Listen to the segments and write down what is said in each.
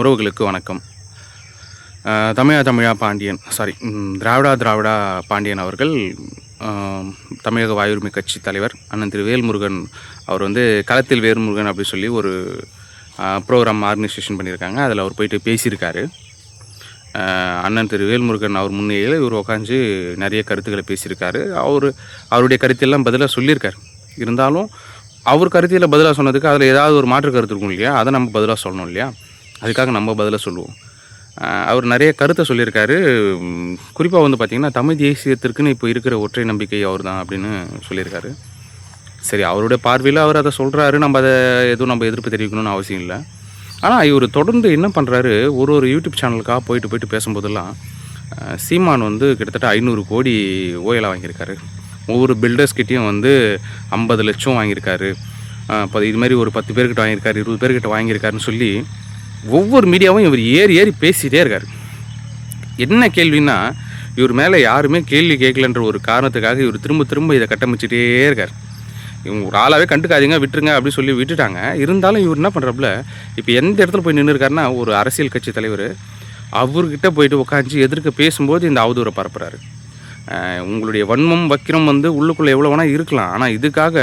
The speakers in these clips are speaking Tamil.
உறவுகளுக்கு வணக்கம். தமிழா தமிழா பாண்டியன் சாரி திராவிடா திராவிடா பாண்டியன் அவர்கள் தமிழக வாயுரிமை கட்சி தலைவர் அண்ணன் திரு வேல்முருகன் அவர் வந்து களத்தில் வேல்முருகன் அப்படி சொல்லி ஒரு ப்ரோக்ராம் ஆர்கனைசேஷன் பண்ணியிருக்காங்க. அதில் அவர் போயிட்டு பேசியிருக்காரு. அண்ணன் திரு வேல்முருகன் அவர் முன்னிலையில் இவர் உட்காந்து நிறைய கருத்துக்களை பேசியிருக்காரு. அவர் அவருடைய கருத்தெல்லாம் பதிலாக சொல்லியிருக்காரு. இருந்தாலும் அவர் கருத்தியில் பதிலாக சொன்னதுக்கு அதில் ஏதாவது ஒரு மாற்று கருத்து இருக்கும் இல்லையா? அதை நம்ம பதிலாக சொல்லணும் இல்லையா? அதுக்காக நம்ம பதிலாக சொல்லுவோம். அவர் நிறைய கருத்தை சொல்லியிருக்காரு. குறிப்பாக வந்து பார்த்திங்கன்னா தமிழ் தேசியத்திற்குன்னு இப்போ இருக்கிற ஒற்றை நம்பிக்கை அவர் தான் அப்படின்னு சொல்லியிருக்காரு. சரி அவருடைய பார்வையில் அவர் அதை சொல்கிறாரு நம்ம அதை எதுவும் நம்ம எதிர்ப்பு தெரிவிக்கணும்னு அவசியம் இல்லை. ஆனால் இவர் தொடர்ந்து என்ன பண்ணுறாரு ஒரு ஒரு யூடியூப் சேனலுக்காக போயிட்டு போயிட்டு பேசும்போதெல்லாம் சீமான் வந்து கிட்டத்தட்ட ஐநூறு கோடி ஓயலாக வாங்கியிருக்காரு. ஒவ்வொரு பில்டர்ஸ்கிட்டையும் வந்து ஐம்பது லட்சம் வாங்கியிருக்காரு. இப்போ இது மாதிரி ஒரு பத்து பேர்கிட்ட வாங்கியிருக்காரு இருபது பேர்கிட்ட வாங்கியிருக்காருன்னு சொல்லி ஒவ்வொரு மீடியாவும் இவர் ஏறி ஏறி பேசிகிட்டே இருக்கார். என்ன கேள்வின்னா இவர் மேலே யாருமே கேள்வி கேட்கலன்ற ஒரு காரணத்துக்காக இவர் திரும்ப திரும்ப இதை கட்டமைச்சிட்டே இருக்கார். இவங்க ஒரு ஆளாகவே கண்டுக்காதீங்க விட்டுருங்க அப்படின்னு சொல்லி விட்டுட்டாங்க. இருந்தாலும் இவர் என்ன பண்ணுறாப்புல இப்போ எந்த இடத்துல போய் நின்று இருக்காருன்னா ஒரு அரசியல் கட்சி தலைவர் அவர்கிட்ட போயிட்டு உட்காந்து எதிர்க்க பேசும்போது இந்த அவதூறை பரப்புறாரு. உங்களுடைய வன்மம் வக்கிரம் வந்து உள்ளுக்குள்ளே எவ்வளோ வேணால் இருக்கலாம். ஆனால் இதுக்காக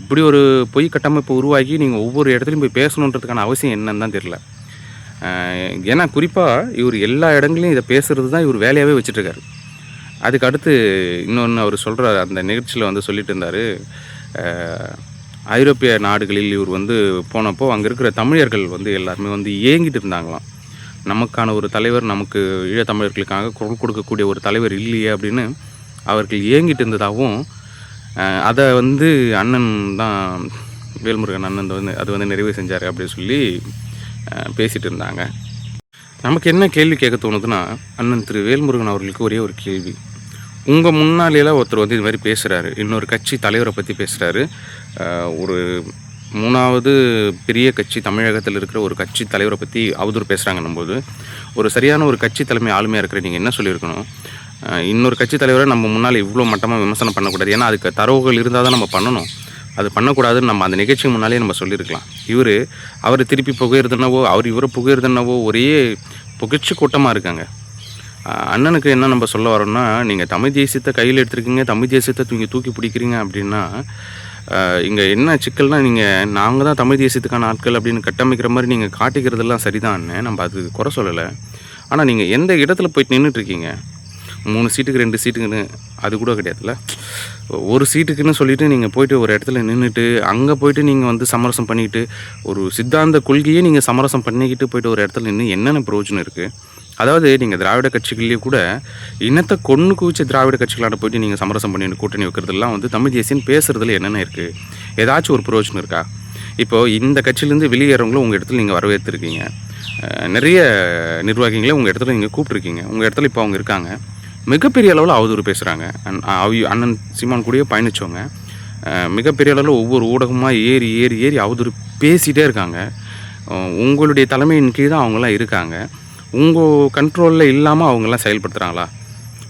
இப்படி ஒரு பொய் கட்டமைப்பு உருவாக்கி நீங்கள் ஒவ்வொரு இடத்துலையும் போய் பேசணுன்றதுக்கான அவசியம் என்னன்னு தான் தெரியல. ஏன்னா குறிப்பாக இவர் எல்லா இடங்களையும் இதை பேசுகிறது தான் இவர் வேலையாகவே வச்சுட்ருக்காரு. அதுக்கு அடுத்து இன்னொன்று அவர் சொல்கிற அந்த நிகழ்ச்சியில் வந்து சொல்லிட்டு இருந்தார். ஐரோப்பிய நாடுகளில் இவர் வந்து போனப்போ அங்கே இருக்கிற தமிழர்கள் வந்து எல்லாருமே வந்து ஏங்கிட்டு இருந்தாங்களாம். நமக்கான ஒரு தலைவர் நமக்கு ஈழத்தமிழர்களுக்காக குரல் கொடுக்கக்கூடிய ஒரு தலைவர் இல்லையே அப்படின்னு அவர்கள் ஏங்கிட்டு இருந்ததாகவும் அதை வந்து அண்ணன் தான் வேல்முருகன் அண்ணன் வந்து அது வந்து நிறைவு செஞ்சார் அப்படின்னு சொல்லி பேசிகிட்டு இருந்தாங்க. நமக்கு என்ன கேள்வி கேட்க தோணுதுன்னா அண்ணன் திரு வேல்முருகன் அவர்களுக்கு ஒரே ஒரு கேள்வி. உங்கள் முன்னாலேலாம் ஒருத்தர் வந்து இது மாதிரி பேசுகிறாரு இன்னொரு கட்சி தலைவரை பற்றி பேசுகிறாரு ஒரு மூணாவது பெரிய கட்சி தமிழகத்தில் இருக்கிற ஒரு கட்சி தலைவரை பற்றி அவதூறு பேசுகிறாங்கன்னும் போது ஒரு சரியான ஒரு கட்சி தலைமை ஆளுமையாக இருக்கிற நீங்கள் என்ன சொல்லியிருக்கணும்? இன்னொரு கட்சி தலைவரை நம்ம முன்னால் இவ்வளோ மட்டமாக விமர்சனம் பண்ணக்கூடாது. ஏன்னா அதுக்கு தரவுகள் இருந்தால் தான் நம்ம பண்ணணும். அது பண்ணக்கூடாதுன்னு நம்ம அந்த நிகழ்ச்சிக்கு முன்னாலே நம்ம சொல்லியிருக்கலாம். இவர் அவர் திருப்பி புகையிறதுனவோ அவர் இவரை புகையிறதுனவோ ஒரே புகழ்ச்சி கூட்டமாக இருக்காங்க. அண்ணனுக்கு என்ன நம்ம சொல்ல வரோம்னா நீங்கள் தமிழ் தேசியத்தை கையில் எடுத்துருக்கீங்க தமிழ் தேசியத்தை தூங்கி தூக்கி பிடிக்கிறீங்க அப்படின்னா இங்கே என்ன சிக்கல்னால் நீங்கள் நாங்கள் தான் தமிழ் தேசியத்துக்கான ஆட்கள் அப்படின்னு கட்டமைக்கிற மாதிரி நீங்கள் காட்டிக்கிறதெல்லாம் சரிதான் நம்ம அது குறை சொல்லலை. ஆனால் நீங்கள் எந்த இடத்துல போய் நின்றுட்டுருக்கீங்க மூணு சீட்டுக்கு ரெண்டு சீட்டுக்குன்னு அது கூட கிடையாதுல்ல? ஒரு சீட்டுக்குன்னு சொல்லிட்டு நீங்கள் போயிட்டு ஒரு இடத்துல நின்றுட்டு அங்கே போயிட்டு நீங்கள் வந்து சமரசம் பண்ணிக்கிட்டு ஒரு சித்தாந்த கொள்கையே நீங்கள் சமரசம் பண்ணிக்கிட்டு போயிட்டு ஒரு இடத்துல நின்று என்னென்ன பிரயோஜனம் இருக்குது அதாவது நீங்கள் திராவிட கட்சிகள்லேயே கூட இனத்தை கொன்று குவிச்ச திராவிட கட்சிகளான போயிட்டு நீங்கள் சமரசம் பண்ணி கூட்டணி வைக்கிறதுலாம் வந்து தமிழ் தேசியம் பேசுகிறதுல என்னென்ன இருக்குது ஏதாச்சும் ஒரு பிரயோஜனம் இருக்கா? இப்போது இந்த கட்சியிலேருந்து வெளியேறவங்களும் உங்கள் இடத்துல நீங்கள் வரவேற்றுருக்கீங்க நிறைய நிர்வாகிகளை உங்கள் இடத்துல நீங்கள் கூப்பிட்ருக்கீங்க உங்கள் இடத்துல இப்போ அவங்க இருக்காங்க. மிகப்பெரிய அளவில் அவதூறு பேசுகிறாங்க அண்ணன் சீமான் கூடயே பயணிச்சவங்க. மிகப்பெரிய அளவில் ஒவ்வொரு ஊடகமாக ஏறி ஏறி ஏறி அவதூறு பேசிகிட்டே இருக்காங்க. உங்களுடைய தலைமையின் கீழ் தான் அவங்களாம் இருக்காங்க. உங்கள் கண்ட்ரோலில் இல்லாமல் அவங்கெல்லாம் செயல்படுத்துகிறாங்களா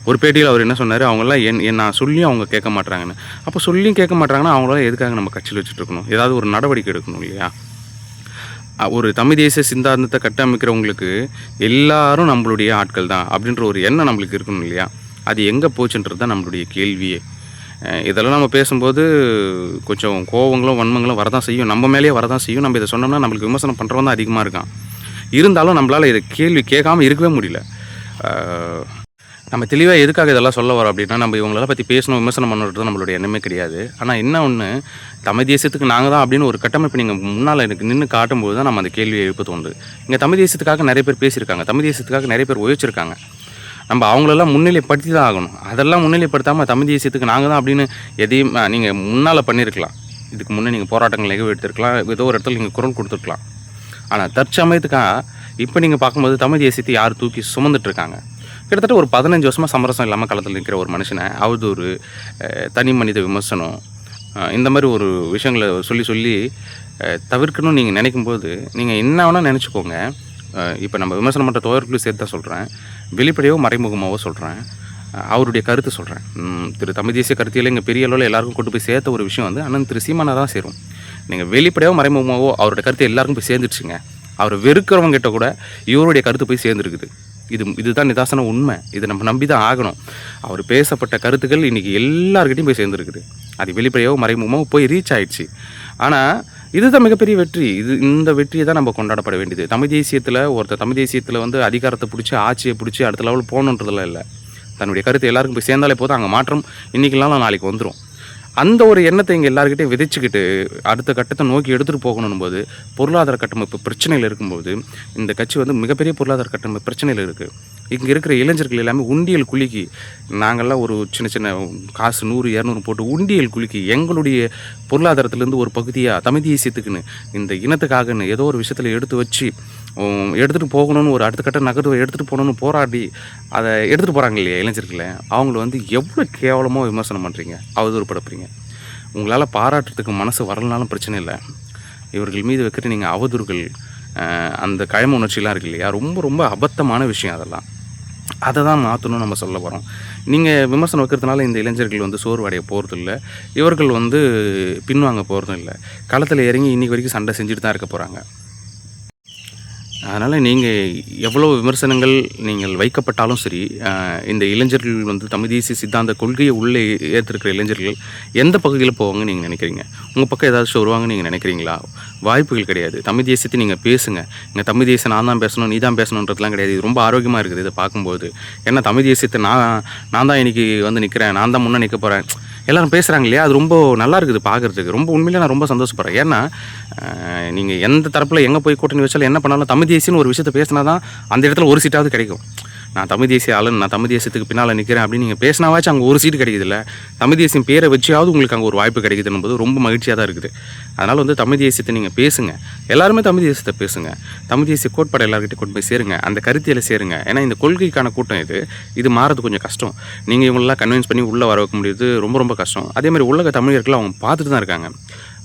ஒரு பேட்டியில் அவர் என்ன சொன்னார்? அவங்கெல்லாம் என் நான் சொல்லியும் அவங்க கேட்க மாட்டாங்கன்னு அப்போ சொல்லியும் கேட்க மாட்டாங்கன்னா அவங்களால எதுக்காக நம்ம கட்சியில் வச்சுட்டு இருக்கணும்? ஏதாவது ஒரு நடவடிக்கை எடுக்கணும் இல்லையா? ஒரு தமிழ் தேசிய சிந்தாந்தத்தை கட்டமைக்கிறவங்களுக்கு எல்லாரும் நம்மளுடைய ஆட்கள் தான் அப்படின்ற ஒரு எண்ணம் நம்மளுக்கு இருக்கணும் இல்லையா? அது எங்கே போச்சுன்றது தான் நம்மளுடைய கேள்வியே. இதெல்லாம் நம்ம பேசும்போது கொஞ்சம் கோவங்களும் வன்மங்களும் வரதான் செய்யும். நம்ம மேலேயே வரதான் செய்யும். நம்ம இதை சொன்னோம்னா நம்மளுக்கு விமர்சனம் பண்ணுறவன் தான் அதிகமாக இருக்கான். இருந்தாலும் நம்மளால் இதை கேள்வி கேட்காம இருக்கவே முடியல. நம்ம தெளிவாக எதுக்காக இதெல்லாம் சொல்ல வரோம் அப்படின்னா நம்ம இவங்களெல்லாம் பற்றி பேசணும் விமர்சனம் பண்ணுறது நம்மளுடைய எண்ணமே கிடையாது. ஆனால் என்ன ஒன்று தமிழ் தேசியத்துக்கு நாங்கள் தான் அப்படின்னு ஒரு கட்டமைப்பு நீங்கள் முன்னால் எனக்கு நின்று காட்டும்போது தான் நம்ம அந்த கேள்வியை எழுப்ப தோணுது. இங்கே தமிழ் தேசியத்துக்காக நிறைய பேர் பேசியிருக்காங்க தமிழ் தேசியத்துக்காக நிறைய பேர் உழைச்சிருக்காங்க. நம்ம அவங்களெல்லாம் முன்னிலைப்படுத்தி தான் ஆகணும். அதெல்லாம் முன்னிலைப்படுத்தாமல் தமிழ் தேசியத்துக்கு நாங்கள் தான் அப்படின்னு எதையும் நீங்கள் முன்னால் பண்ணியிருக்கலாம் இதுக்கு முன்னே நீங்கள் போராட்டங்கள் நிகழ்வு எடுத்திருக்கலாம் ஏதோ ஒரு இடத்துல நீங்கள் குரல் கொடுத்துருக்கலாம். ஆனால் தற்சமயத்துக்காக இப்போ நீங்கள் பார்க்கும்போது தமிழ் தேசியத்தை யார் தூக்கி சுமந்துட்டு இருக்காங்க? கிட்டத்தட்ட ஒரு பதினஞ்சு வருஷமாக சமரசம் இல்லாமல் களத்தில் நிற்கிற ஒரு மனுஷனை அவது ஒரு தனி மனித விமர்சனம் இந்த மாதிரி ஒரு விஷயங்களை சொல்லி சொல்லி தவிர்க்கணும்னு நீங்கள் நினைக்கும்போது நீங்கள் என்ன வேணால் நினச்சிக்கோங்க. இப்போ நம்ம விமர்சனம் பண்ணுற தோழர்களும் சேர்த்து தான் சொல்கிறேன் வெளிப்படையோ மறைமுகமாகவோ சொல்கிறேன் அவருடைய கருத்து சொல்கிறேன் திரு தமிழ் தேசிய கருத்தியில் இங்கே பெரிய அளவில் எல்லாருக்கும் கொண்டு போய் சேர்த்த ஒரு விஷயம் வந்து அண்ணன் திரு சீமானா தான் சேரும். நீங்கள் வெளிப்படையோ மறைமுகமாகவோ அவருடைய கருத்து எல்லாருக்கும் போய் சேர்ந்துடுச்சுங்க அவர் வெறுக்கிறவங்ககிட்ட கூட இவருடைய கருத்து போய் சேர்ந்துருக்குது. இது இதுதான் நிதாசன உண்மை. இதை நம்ம நம்பி தான் ஆகணும். அவர் பேசப்பட்ட கருத்துக்கள் இன்றைக்கி எல்லாருக்கிட்டையும் போய் சேர்ந்துருக்குது. அது வெளிப்படையாவோ மறைமுகமாக போய் ரீச் ஆயிடுச்சு. ஆனால் இதுதான் மிகப்பெரிய வெற்றி. இது இந்த வெற்றியை தான் நம்ம கொண்டாடப்பட வேண்டியது. தமிழ் தேசியத்தில் ஒருத்தர் தமிழ் தேசியத்தில் வந்து அதிகாரத்தை பிடிச்சி ஆட்சியை பிடிச்சி அடுத்த லெவல் போகணுன்றதுலாம் இல்லை. தன்னுடைய கருத்து எல்லாருக்கும் போய் சேர்ந்தாலே போதும். அங்கே மாற்றம் இன்றைக்கெல்லாம் நாளைக்கு வந்துடும் அந்த ஒரு எண்ணத்தை இங்கே எல்லாருக்கிட்டையும் விதைச்சிக்கிட்டு அடுத்த கட்டத்தை நோக்கி எடுத்துகிட்டு போகணும் போது பொருளாதார கட்டமைப்பு பிரச்சனையில் இருக்கும்போது இந்த கட்சி வந்து மிகப்பெரிய பொருளாதார கட்டமைப்பு பிரச்சனையில் இருக்குது இங்கே இருக்கிற இளைஞர்கள் எல்லாமே உண்டியல் குலுக்கி நாங்கள்லாம் ஒரு சின்ன சின்ன காசு நூறு இரநூறு போட்டு உண்டியல் குலுக்கி எங்களுடைய பொருளாதாரத்திலேருந்து ஒரு பகுதியாக தமிழ் தேசியத்துக்குன்னு இந்த இனத்துக்காகன்னு ஏதோ ஒரு விஷயத்தில் எடுத்து வச்சு எடுத்துகிட்டு போகணும்னு ஒரு அடுத்த கட்ட நகர்வை எடுத்துகிட்டு போகணும்னு போராடி அதை எடுத்துகிட்டு போகிறாங்க இல்லையா இளைஞர்களை அவங்கள வந்து எவ்வளோ கேவலமாக விமர்சனம் பண்ணுறீங்க அவதூறுபடுப்புறீங்க உங்களால் பாராட்டுறதுக்கு மனசு வரலனாலும் பிரச்சனை இல்லை. இவர்கள் மீது வைக்கிற நீங்கள் அவதூறுகள் அந்த கயம உணர்ச்சிலாம் இருக்கு இல்லையா? ரொம்ப ரொம்ப அபத்தமான விஷயம் அதெல்லாம். அதை தான் மாற்றணும்னு நம்ம சொல்ல போகிறோம் நீங்கள் விமர்சனம் வைக்கிறதுனால இந்த இளைஞர்கள் வந்து சோர்வடைய போகிறது இல்லை. இவர்கள் வந்து பின்வாங்க போகிறதும் இல்லை. களத்தில் இறங்கி இன்றைக்கி வரைக்கும் சண்டை செஞ்சுட்டு தான் இருக்க போகிறாங்க அதனால் நீங்கள் எவ்வளோ விமர்சனங்கள் நீங்கள் வைக்கப்பட்டாலும் சரி இந்த இளைஞர்கள் வந்து தமிழ் தேசிய சித்தாந்த கொள்கையை உள்ளே ஏற்றிருக்கிற இளைஞர்கள் எந்த பகுதியில் போவாங்கன்னு நீங்கள் நினைக்கிறீங்க? உங்கள் பக்கம் ஏதாச்சும் வருவாங்கன்னு நீங்கள் நினைக்கிறீங்களா? வாய்ப்புகள் கிடையாது. தமிழ் தேசியத்தை நீங்கள் பேசுங்க. இங்கே தமிழ் தேசியம் நான் தான் பேசணும் நீ தான் பேசணுன்றதுலாம் கிடையாது. இது ரொம்ப ஆரோக்கியமாக இருக்குது இதை பார்க்கும்போது. ஏன்னா தமிழ் தேசியத்தை நான் நான் தான் இன்றைக்கி வந்து நிற்கிறேன் நான் தான் முன்னே நிற்க போகிறேன் எல்லாரும் பேசுகிறாங்க இல்லையா? அது ரொம்ப நல்லா இருக்குது பார்க்குறதுக்கு ரொம்ப உண்மையிலே நான் ரொம்ப சந்தோஷப்படுறேன். ஏன்னா நீங்கள் எந்த தரப்பில் எங்கே போய் கூட்டணி வச்சாலும் என்ன பண்ணாலும் தமிழ் தேசியன்னு ஒரு விஷயத்த பேசினா தான் அந்த இடத்துல ஒரு சீட்டாவது கிடைக்கும். நான் தமிழ் தேசிய ஆளுன்னு நான் தமிழ் தேசியத்துக்கு பின்னால் நிற்கிறேன் அப்படின்னு நீங்கள் பேசினாவாச்சும் அங்கே ஒரு சீட்டு கிடைக்குதுல்ல. தமிழ் தேசியம் பேரை வச்சியாவது உங்களுக்கு அங்கே ஒரு வாய்ப்பு கிடைக்குதுன்னும் போது ரொம்ப மகிழ்ச்சியாக தான் இருக்குது. அதனால் வந்து தமிழ் தேசியத்தை நீங்கள் பேசுங்க. எல்லாருமே தமிழ் தேசியத்தை பேசுங்க. தமிழ் தேசிய கோட்பாடு எல்லாருக்கிட்டையும் கொண்டு போய் சேருங்க. அந்த கருத்தியில் சேருங்க. ஏன்னா இந்த கொள்கைக்கான கூட்டம் இது. இது மாறது கொஞ்சம் கஷ்டம். நீங்கள் இவங்களெல்லாம் கன்வின்ஸ் பண்ணி உள்ளே வர வைக்க முடியுது ரொம்ப ரொம்ப கஷ்டம். அதே மாதிரி உலக தமிழர்கள் அவங்க பார்த்துட்டு தான் இருக்காங்க.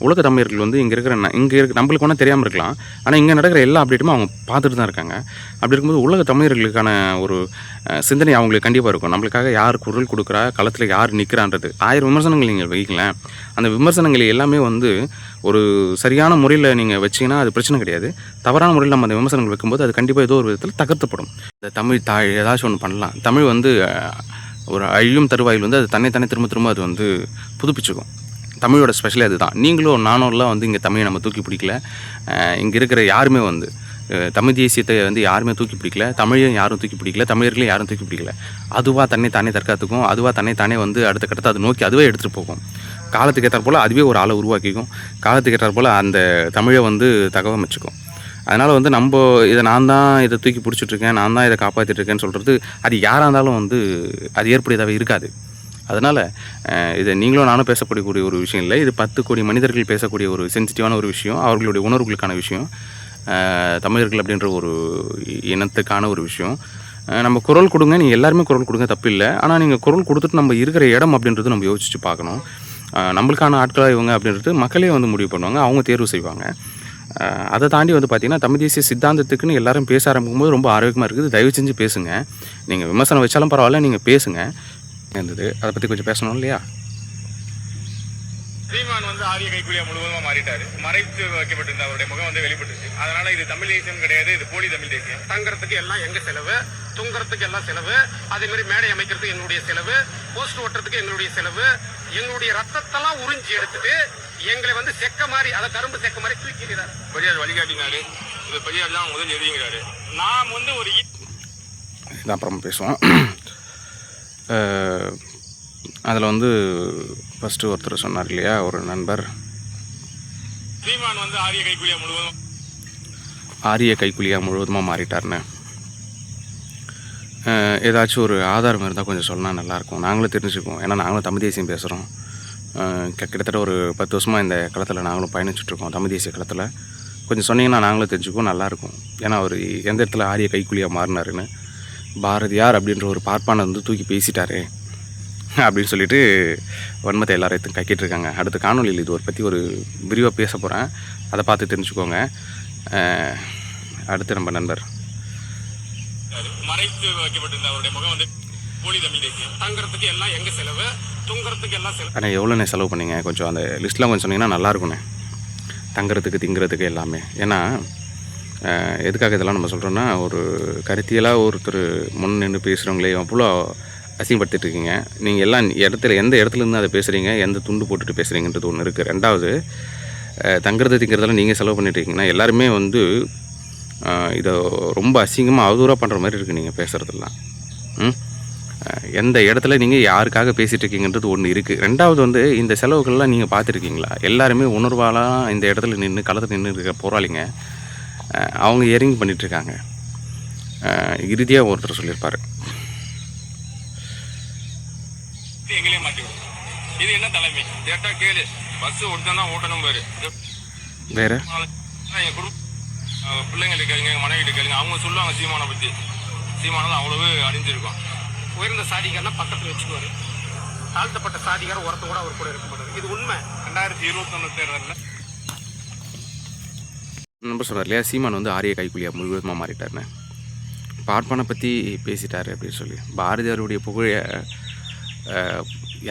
உலக தமிழர்கள் வந்து இங்கே இருக்கிற இங்கே இருக்க நம்மளுக்கு ஒன்றும் தெரியாமல் இருக்கலாம். ஆனால் இங்கே நடக்கிற எல்லா அப்டேட்டுமே அவங்க பார்த்துட்டு தான் இருக்காங்க. அப்படி இருக்கும்போது உலக தமிழர்களுக்கான ஒரு சிந்தனை அவங்களுக்கு கண்டிப்பாக இருக்கும். நம்மளுக்காக யார் குரல் கொடுக்குறா களத்தில் யார் நிற்கிறான்றது ஆயிரம் விமர்சனங்கள் நீங்கள் வைக்கலாம் அந்த விமர்சனங்கள் எல்லாமே வந்து ஒரு சரியான முறையில் நீங்கள் வச்சிங்கன்னா அது பிரச்சனை கிடையாது. தவறான முறையில் நம்ம அந்த விமர்சனங்கள் வைக்கும்போது அது கண்டிப்பாக ஏதோ ஒரு விதத்தில் தகர்த்தப்படும். இந்த தமிழ் தாய் ஏதாச்சும் ஒன்று பண்ணலாம். தமிழ் வந்து ஒரு அழியும் தருவாயில் வந்து அது தன்னை தானே திரும்ப திரும்ப அது வந்து புதுப்பிச்சுக்கும். தமிழோட ஸ்பெஷலே அதுதான். நீங்களும் நானும்லாம் வந்து இங்கே தமிழை நம்ம தூக்கி பிடிக்கல. இங்கே இருக்கிற யாருமே வந்து தமிழ் தேசியத்தை வந்து யாருமே தூக்கி பிடிக்கல. தமிழையும் யாரும் தூக்கி பிடிக்கல. தமிழர்களையும் யாரும் தூக்கி பிடிக்கல. அதுவாக தன்னை தானே தற்காத்துக்கும் அதுவாக தன்னை தானே வந்து அடுத்த கட்டத்தை அது நோக்கி அதுவே எடுத்துகிட்டு போகும். காலத்துக்கு ஏற்றாற் போல் அதுவே ஒரு ஆளை உருவாக்கிக்கும். காலத்துக்கு ஏற்றாற் போல் அந்த தமிழை வந்து தகவமைச்சுக்கும். அதனால் வந்து நம்ம இதை நான் தான் இதை தூக்கி பிடிச்சிட்ருக்கேன் நான் தான் இதை காப்பாற்றிட்டுருக்கேன்னு சொல்கிறது அது யாராக இருந்தாலும் வந்து அது ஏற்புடையதாகவே இருக்காது. அதனால் இதை நீங்களும் நானும் பேசக்கூடிய ஒரு விஷயம் இல்லை. இது பத்து கோடி மனிதர்கள் பேசக்கூடிய ஒரு சென்சிட்டிவான ஒரு விஷயம் அவர்களுடைய உணர்வுகளுக்கான விஷயம் தமிழர்கள் அப்படின்ற ஒரு இனத்துக்கான ஒரு விஷயம். நம்ம குரல் கொடுங்க நீங்கள் எல்லாருமே குரல் கொடுங்க தப்பில்லை. ஆனால் நீங்கள் குரல் கொடுத்துட்டு நம்ம இருக்கிற இடம் அப்படின்றது நம்ம யோசிச்சு பார்க்கணும். நம்மளுக்கான ஆட்களாக இவங்க அப்படின்றது மக்களே வந்து முடிவு பண்ணுவாங்க அவங்க தேர்வு செய்வாங்க. அதை தாண்டி வந்து பார்த்திங்கன்னா தமிழ் தேசிய சித்தாந்தத்துக்குன்னு எல்லாரும் பேச ஆரம்பிக்கும்போது ரொம்ப ஆரோக்கியமாக இருக்குது. தயவு செஞ்சு பேசுங்க. நீங்கள் விமர்சனம் வச்சாலும் பரவாயில்ல நீங்கள் பேசுங்க. இருந்தது. அதை பற்றி கொஞ்சம் பேசணும் இல்லையா? சீமான் வந்து ஆரிய கைக்குலியா முழுவதுமா மாறிட்டாரு. மறைத்து வைக்கப்பட்டிருந்த அவருடைய முகம் வந்து வெளிப்பட்டுச்சு. அதனால இது தமிழ் தேசியம் கிடையாது இது போலி தமிழ் தேசியம். தங்கறதுக்கு எல்லாம் எங்க செலவு? தூங்குறதுக்கு எல்லாம் செலவு. அதே மாதிரி மேடை அமைக்கிறதுக்கு எங்களுடைய செலவு. போஸ்ட் ஓட்டுறதுக்கு எங்களுடைய செலவு. எங்களுடைய ரத்தத்தெல்லாம் உறிஞ்சி எடுத்துட்டு எங்களை வந்து செக்க மாதிரி அதை கரும்பு செக்க மாதிரி தூக்கிறார் பெரியார் வழிகாட்டினாரு. இது பெரியார் தான் முதல் எழுதிங்கிறாரு நாம் வந்து ஒரு இதான் அப்புறம் பேசுவோம். அதில் வந்து ஃபஸ்ட்டு ஒருத்தர் சொன்னார் இல்லையா ஒரு நண்பர். வந்து ஆரிய கைக்குலியா முழுவதும் ஆரிய கைக்குலியாக முழுவதுமாக மாறிட்டார்னு ஏதாச்சும் ஒரு ஆதாரம் இருந்தால் கொஞ்சம் சொன்னால் நல்லாயிருக்கும் நாங்களும் தெரிஞ்சுக்குவோம். ஏன்னா நாங்களும் தமிழ் தேசியம் பேசுகிறோம் கிட்டத்தட்ட ஒரு பத்து வருஷமாக இந்த களத்தில் நாங்களும் பயணிச்சுட்ருக்கோம் தமிழ் தேசிய களத்தில். கொஞ்சம் சொன்னீங்கன்னா நாங்களும் தெரிஞ்சுக்குவோம் நல்லாயிருக்கும் ஏன்னா அவர் எந்த இடத்துல ஆரிய கைக்குலியாக மாறினாருன்னு. பாரதியார் அப்படின்ற ஒரு பார்ப்பானை வந்து தூக்கி பேசிட்டாரே அப்படின்னு சொல்லிட்டு வன்மத்தை எல்லாரையும் கக்கிட்டு இருக்காங்க அடுத்த காணொலியில் இது ஒரு பற்றி ஒரு விரிவாக பேச போகிறேன் அதை பார்த்து தெரிஞ்சுக்கோங்க. அடுத்து நம்ம நண்பர். மறைத்து வைக்கப்பட்டிருந்த அவருடைய முகம் வந்து போலி தமிழ் தேசியம் தங்கறதுக்கு எல்லாம் எங்க செலவு? தூங்குறதுக்கு எல்லாம் செலவு. ஆனால் எவ்வளோண்ணே செலவு பண்ணீங்க? கொஞ்சம் அந்த லிஸ்ட்லாம் கொஞ்சம் சொன்னீங்கன்னா நல்லா இருக்குண்ணே தங்குறதுக்கு திங்கிறதுக்கு எல்லாமே. ஏன்னா எதுக்காக இதெல்லாம் நம்ம சொல்கிறோன்னா ஒரு கருத்தியலாக ஒருத்தர் முன் நின்று பேசுகிறவங்களே அவ்வளோ அசிங்கப்படுத்திட்டு இருக்கீங்க. நீங்கள் எல்லாம் இடத்துல எந்த இடத்துல இருந்து அதை பேசுகிறீங்க எந்த துண்டு போட்டுட்டு பேசுகிறீங்கன்றது ஒன்று இருக்குது ரெண்டாவது தங்குறது திங்கிறதெல்லாம் நீங்கள் செலவு பண்ணிட்டு இருக்கீங்கன்னா எல்லாருமே வந்து இதை ரொம்ப அசிங்கமாக அவதூறாக பண்ணுற மாதிரி இருக்குது நீங்கள் பேசுகிறதெல்லாம் எந்த இடத்துல நீங்கள் யாருக்காக பேசிகிட்டு இருக்கீங்கன்றது ஒன்று இருக்குது ரெண்டாவது வந்து இந்த செலவுகள்லாம் நீங்கள் பார்த்துருக்கீங்களா? எல்லாருமே உணர்வாலாம் இந்த இடத்துல நின்று களத்தில் நின்று இருக்க போராளிங்க அவங்க இறங்கி பண்ணிகிட்ருக்காங்க இறுதியாக ஒருத்தர் சொல்லியிருப்பார். இது என்ன தலைமை? கேட்டா கேளு. பஸ் தான் ஓட்டணும் பாரு. வேறு? என் குடும்பம் அஹ் பிள்ளைங்களுக்கு கேளுங்க எங்க மனைவி கேளுங்க. அவங்க சொல்லுவாங்க சீமானை பத்தி. சீமானது அவ்வளவு அழிஞ்சிருக்கும் உயர்ந்த சாதிகாரனா பக்கத்துல வச்சுக்குவாரு. தாழ்த்தப்பட்ட சாதிகாரம் ஒருத்த கூட அவர் கூட இருக்க மாட்டாரு. இது உண்மை. ரெண்டாயிரத்தி இருபத்தொன்னு தேர்தலில் நம்ப சொல்கிறார் இல்லையா? சீமான் வந்து ஆரிய கைக்குழியாக முழுவதுமாக மாறிட்டார்னு பார்ப்பனை பற்றி பேசிட்டார் அப்படின்னு சொல்லி. பாரதியாருடைய புகழ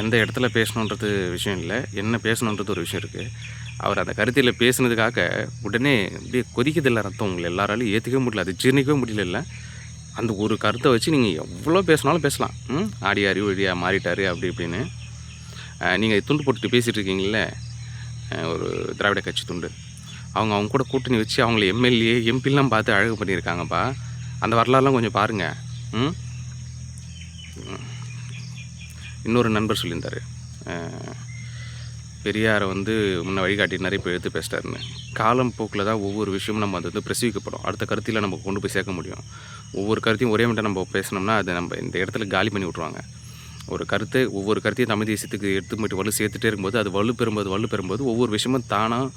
எந்த இடத்துல பேசணுன்றது விஷயம் இல்லை. என்ன பேசணுன்றது ஒரு விஷயம் இருக்குது அவர் அந்த கருத்தில் பேசுனதுக்காக உடனே அப்படியே கொதிக்குதில்ல ரத்தம். உங்களை எல்லாராலையும் ஏற்றுக்கவே முடியல. அது ஜீர்ணிக்கவே முடியல இல்லை. அந்த ஒரு கருத்தை வச்சு நீங்கள் எவ்வளோ பேசினாலும் பேசலாம். ம்? ஆடி அறிவு வழியாக மாறிட்டாரு அப்படி இப்படின்னு. நீங்கள் துண்டு போட்டுட்டு பேசிகிட்டு இருக்கீங்களே ஒரு திராவிட கட்சி துண்டு. அவங்க அவங்க கூட கூட்டணி வச்சு அவங்கள எம்எல்ஏ எம்பிலாம் பார்த்து அழகு பண்ணியிருக்காங்கப்பா. அந்த வரலாறுலாம் கொஞ்சம் பாருங்கள் ம்? இன்னொரு நண்பர் சொல்லியிருந்தார். பெரியாரை வந்து முன்ன வழிகாட்டினார் இப்போ எடுத்து பேசிட்டாருன்னு. காலம் போக்கில் தான் ஒவ்வொரு விஷயமும் நம்ம அது வந்து பிரசவிக்கப்படும். அடுத்த கருத்தில் நம்ம கொண்டு போய் சேர்க்க முடியும். ஒவ்வொரு கருத்தையும் ஒரே மட்டும் நம்ம பேசினோம்னா அதை நம்ம இந்த இடத்துல காலி பண்ணி விட்ருவாங்க ஒரு கருத்தை ஒவ்வொரு கருத்தையும் தமிழ் தேசியத்துக்கு எடுத்து போயிட்டு வலு சேர்த்துட்டே இருக்கும்போது அது வலு பெறும்போது வலு பெறும்போது ஒவ்வொரு விஷயமும் தானாக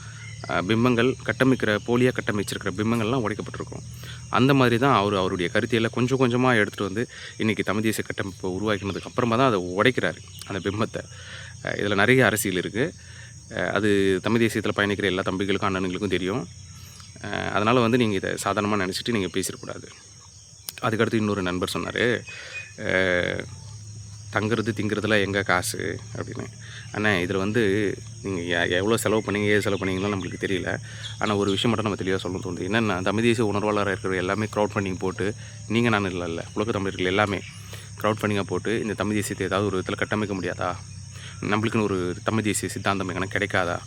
பிம்பங்கள் கட்டமைக்கிற போலியாக கட்டமைச்சிருக்கிற பிம்பங்கள்லாம் உடைக்கப்பட்டிருக்கும். அந்த மாதிரி தான் அவர் அவருடைய கருத்தியெல்லாம் கொஞ்சம் கொஞ்சமாக எடுத்துகிட்டு வந்து இன்றைக்கி தமிழ் தேசிய கட்டமைப்பு உருவாக்கினதுக்கு அப்புறமா தான் அதை உடைக்கிறாரு அந்த பிம்பத்தை. இதில் நிறைய அரசியல் இருக்குது அது தமிழ் தேசியத்தில் பயணிக்கிற எல்லா தம்பிகளுக்கும் அண்ணனுங்களுக்கும் தெரியும். அதனால் வந்து நீங்கள் இதை சாதாரணமாக நினச்சிட்டு நீங்கள் பேசிடக்கூடாது. அதுக்கடுத்து இன்னொரு நண்பர் சொன்னார் தங்குறது திங்கிறதுலாம் எங்கே காசு? அப்படின்னு. அண்ணா இதில் வந்து நீங்கள் எவ்வளோ செலவு பண்ணீங்க ஏது செலவு பண்ணீங்கன்னு நம்மளுக்கு தெரியல. ஆனால் ஒரு விஷயம் மட்டும் நம்ம தெளிவாக சொல்லணும் தோணுது. என்னென்னா தமிழ் தேசிய உணர்வாளராக இருக்கிற எல்லாமே க்ரௌட் ஃபண்டிங் போட்டு நீங்கள் நான் இல்லை இல்லை. உலக தமிழர்கள் எல்லாமே க்ரௌட் ஃபண்டிங்காக போட்டு இந்த தமிழ் தேசியத்தை ஏதாவது ஒரு விதத்தில் கட்டமைக்க முடியாதா? நம்மளுக்குன்னு ஒரு தமிழ் தேசிய சித்தாந்தம் எங்கன்னா கிடைக்காதா?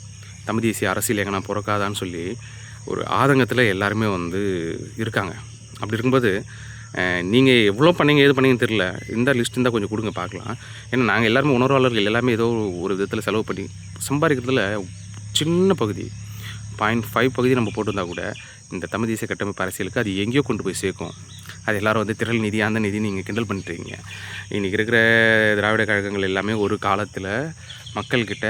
தமிழ் தேசிய அரசியல் எங்கன்னா பிறக்காதான்னு சொல்லி ஒரு ஆதங்கத்தில் எல்லாருமே வந்து இருக்காங்க. அப்படி இருக்கும்போது நீங்கள் எவ்வளோ பண்ணீங்க எது பண்ணீங்கன்னு தெரில இந்த லிஸ்ட் இருந்தால் கொஞ்சம் கொடுங்க பார்க்கலாம். ஏன்னா நாங்கள் எல்லாருமே உணர்வாளர்கள் எல்லாமே ஏதோ ஒரு விதத்தில் செலவு பண்ணி சம்பாதிக்கிறதுல சின்ன பகுதி. பாயிண்ட் ஃபைவ் பகுதி நம்ம போட்டிருந்தா கூட இந்த தமிழ் தேசிய கட்டமைப்பு அரசியலுக்கு அது எங்கேயோ கொண்டு போய் சேர்க்கும். அது எல்லோரும் வந்து திரள் நிதி அந்த நிதி நீங்கள் கிண்டல் பண்ணிட்டுருக்கீங்க இன்றைக்கி இருக்கிற திராவிட கழகங்கள் எல்லாமே ஒரு காலத்தில் மக்கள்கிட்ட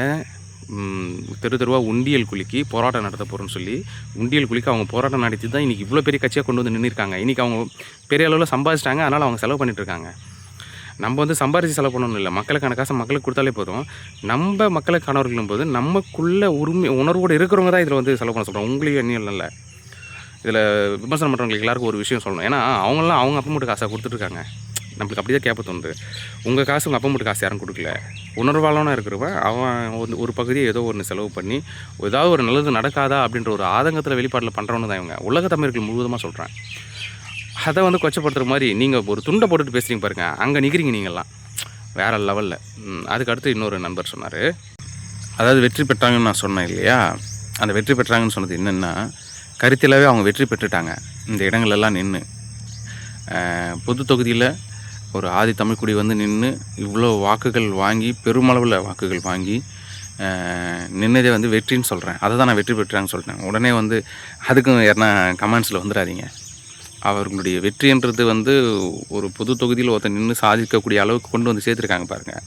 தெரு தெருவாக உண்டியல் குலுக்கி போராட்டம் நடத்த போகிறோன்னு சொல்லி உண்டியல் குலுக்கி அவங்க போராட்டம் நடத்தி தான் இன்றைக்கி இவ்வளோ பெரிய கட்சியாக கொண்டு வந்து நின்றுருக்காங்க இன்றைக்கி அவங்க பெரிய அளவில் சம்பாதிச்சிட்டாங்க. அதனால் அவங்க செலவு பண்ணிட்டுருக்காங்க நம்ம வந்து சம்பாரித்து செலவு பண்ணணும் இல்லை. மக்களுக்கான காசை மக்களுக்கு கொடுத்தாலே போதும். நம்ம மக்களுக்கானவர்களும் போது நமக்குள்ள உரிமை உணர்வோடு இருக்கிறவங்க தான் இதில் வந்து செலவு பண்ண சொல்கிறோம் உங்களையும் எண்ணியும் இல்லை. இதில் விமர்சனம் பண்ணுறவங்களுக்கு எல்லாருக்கும் ஒரு விஷயம் சொல்லணும். ஏன்னா அவங்களாம் அவங்க அப்பா மட்டும் காசாக கொடுத்துட்ருக்காங்க நம்மளுக்கு அப்படி தான் கேட்ப தோணுது. உங்கள் காசு உங்கள் அப்பா மட்டும் காசு யாரும் கொடுக்கல. உணர்வாளனாக இருக்கிறவன் அவன் வந்து ஒரு பகுதியை ஏதோ ஒன்று செலவு பண்ணி ஏதாவது ஒரு நல்லது நடக்காதா அப்படின்ற ஒரு ஆதங்கத்தில் வெளிப்பாட்டில் பண்ணுறவனு தான் இவங்க. உலக தமிழர்கள் முழுவதுமாக சொல்கிறேன் அதை வந்து கொச்சப்படுத்துகிற மாதிரி நீங்கள் ஒரு துண்டை போட்டுட்டு பேசுகிறீங்க பாருங்கள் அங்கே நிற்கிறீங்க நீங்கள்லாம் வேறு லெவலில் அதுக்கு அடுத்து இன்னொரு நண்பர் சொன்னார். அதாவது வெற்றி பெற்றாங்கன்னு நான் சொன்னேன் இல்லையா? அந்த வெற்றி பெற்றாங்கன்னு சொன்னது என்னென்னா கருத்திலாவே அவங்க வெற்றி பெற்றுட்டாங்க. இந்த இடங்களெல்லாம் நின்று பொது தொகுதியில் ஒரு ஆதி தமிழ்குடி வந்து நின்று இவ்வளோ வாக்குகள் வாங்கி பெருமளவில் வாக்குகள் வாங்கி நின்னதே வந்து வெற்றின்னு சொல்கிறேன் அதை தான் நான் வெற்றி பெற்றாங்கன்னு சொல்கிறேன் உடனே வந்து அதுக்கும் யாருன்னா கமெண்ட்ஸில் வந்துடாதீங்க அவர்களுடைய வெற்றின்றது வந்து ஒரு பொது தொகுதியில் ஒருத்தர் நின்று சாதிக்கக்கூடிய அளவுக்கு கொண்டு வந்து சேர்த்துருக்காங்க பாருங்கள்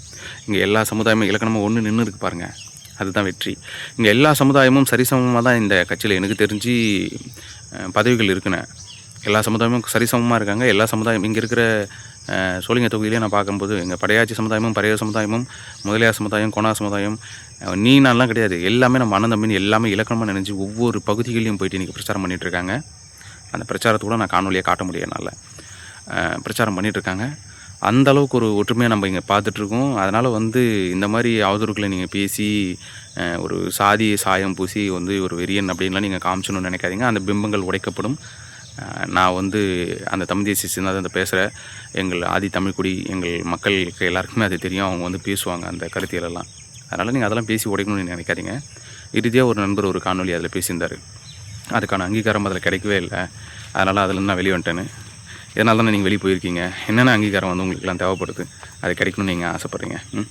இங்கே எல்லா சமுதாயமும் இலக்கணமும் ஒன்று நின்று இருக்கு பாருங்கள் அதுதான் வெற்றி. இங்கே எல்லா சமுதாயமும் சரிசமமாக தான் இந்த கட்சியில் எனக்கு தெரிஞ்சு பதவிகள் இருக்குன்னு. எல்லா சமுதாயமும் சரிசமமாக இருக்காங்க. எல்லா சமுதாயம் இங்கே இருக்கிற சோழிங்க தொகுதியிலே நான் பார்க்கும்போது எங்கள் படையாச்சி சமுதாயமும் பறையர் சமுதாயமும் முதலியார் சமுதாயம் கோணா சமுதாயம் நீனாலாம் நீ நான்லாம் கிடையாது. எல்லாமே நம்ம அண்ணன் தம்பின்னு எல்லாமே இலக்கணமாக நினைஞ்சு ஒவ்வொரு பகுதிகளையும் போயிட்டு இன்றைக்கி பிரச்சாரம் பண்ணிகிட்ருக்காங்க அந்த பிரச்சாரத்தை கூட நான் காணொலியை காட்ட முடியும் என்னால். பிரச்சாரம் பண்ணிகிட்ருக்காங்க அந்தளவுக்கு அந்த அளவுக்கு ஒரு ஒற்றுமையாக நம்ம இங்கே பார்த்துட்ருக்கோம் அதனால் வந்து இந்த மாதிரி அவதூறுகளை நீங்கள் பேசி ஒரு சாதி சாயம் பூசி வந்து ஒரு வெறியன் அப்படின்லாம் நீங்கள் காமிச்சணும்னு நினைக்காதீங்க. அந்த பிம்பங்கள் உடைக்கப்படும். நான் வந்து அந்த தமிழ் தேசிய சின்னதை பேசுகிற எங்கள் ஆதி தமிழ்குடி எங்கள் மக்களுக்கு எல்லாருக்குமே அது தெரியும். அவங்க வந்து பேசுவாங்க அந்த கருத்தியலெல்லாம். அதனால் நீங்கள் அதெல்லாம் பேசி உடைக்கணும்னு நினைக்காதீங்க. இறுதியாக ஒரு நண்பர் ஒரு காணொலி அதில் பேசியிருந்தார். அதுக்கான அங்கீகாரம் அதில் கிடைக்கவே இல்லை. அதனால் அதில் நான் வெளியே வந்துட்டேன்னு. இதனால தானே நீங்கள் வெளியே போயிருக்கீங்க. என்னென்ன அங்கீகாரம் வந்து உங்களுக்குலாம் தேவைப்படுது? அது கிடைக்கணும்னு நீங்கள் ஆசைப்பட்றீங்க. ம்?